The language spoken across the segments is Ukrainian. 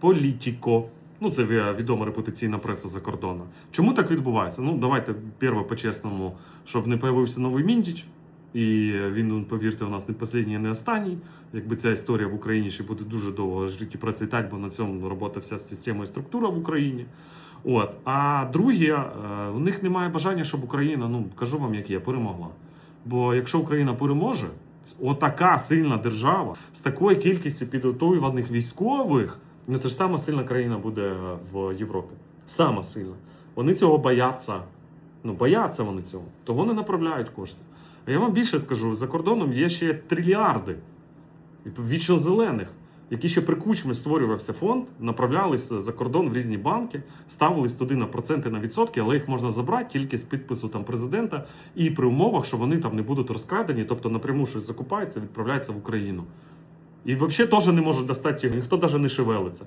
Політіко. Ну, це відома репутаційна преса за кордону. Чому так відбувається? Ну, давайте перше по-чесному, щоб не появився новий Міндіч. І він, ну, повірте, у нас не останній, не останній. Якби ця історія в Україні ще буде дуже довго жити і процвітати, бо на цьому робота вся система і структура в Україні. От. А друге, е, у них немає бажання, щоб Україна, ну кажу вам, як є, перемогла. Бо якщо Україна переможе, отака сильна держава з такою кількістю підготовлених військових, ну це ж сама сильна країна буде в Європі. Сама сильна. Вони цього бояться. Ну, бояться вони цього. Того не направляють кошти. А я вам більше скажу: за кордоном є ще трильярди вічно зелених, які ще при кучмі створювався фонд, направлялися за кордон в різні банки, ставились туди на проценти на відсотки, але їх можна забрати тільки з підпису там президента і при умовах, що вони там не будуть розкрадені, тобто напряму щось закупається, відправляється в Україну. І взагалі теж не можуть достати їх, ніхто навіть не шевелиться.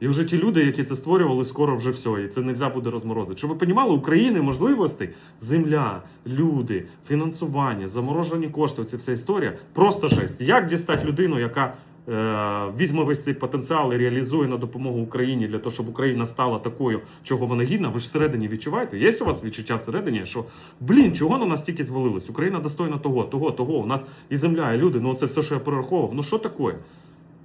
І вже ті люди, які це створювали, скоро вже все, і це не можна буде розморозити. Щоб ви розуміли, України можливостей, земля, люди, фінансування, заморожені кошти, це вся історія. Просто жесть. Як дістати людину, яка візьме весь цей потенціал і реалізує на допомогу Україні для того, щоб Україна стала такою, чого вона гідна? Ви ж всередині відчуваєте? Є у вас відчуття всередині, що блін, чого на нас тільки звалилось? Україна достойна того, того, того. У нас і земля, і люди. Ну це все, що я перераховував. Ну що таке?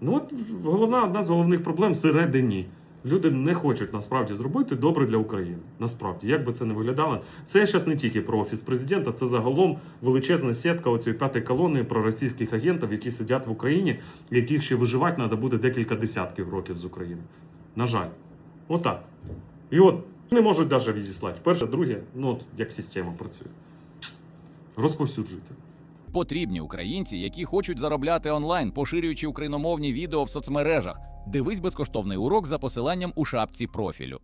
Ну от головна одна з головних проблем всередині. Люди не хочуть насправді зробити добре для України. Насправді, як би це не виглядало, це зараз не тільки про офіс президента, це загалом величезна сітка оцієї п'ятої колони про російських агентів, які сидять в Україні, яких ще виживати треба буде декілька десятків років з України. На жаль, отак. І от не можуть навіть відіслати. Перше, друге, ну от як система працює. Розповсюджуйте. Потрібні українці, які хочуть заробляти онлайн, поширюючи україномовні відео в соцмережах. Дивись безкоштовний урок за посиланням у шапці профілю.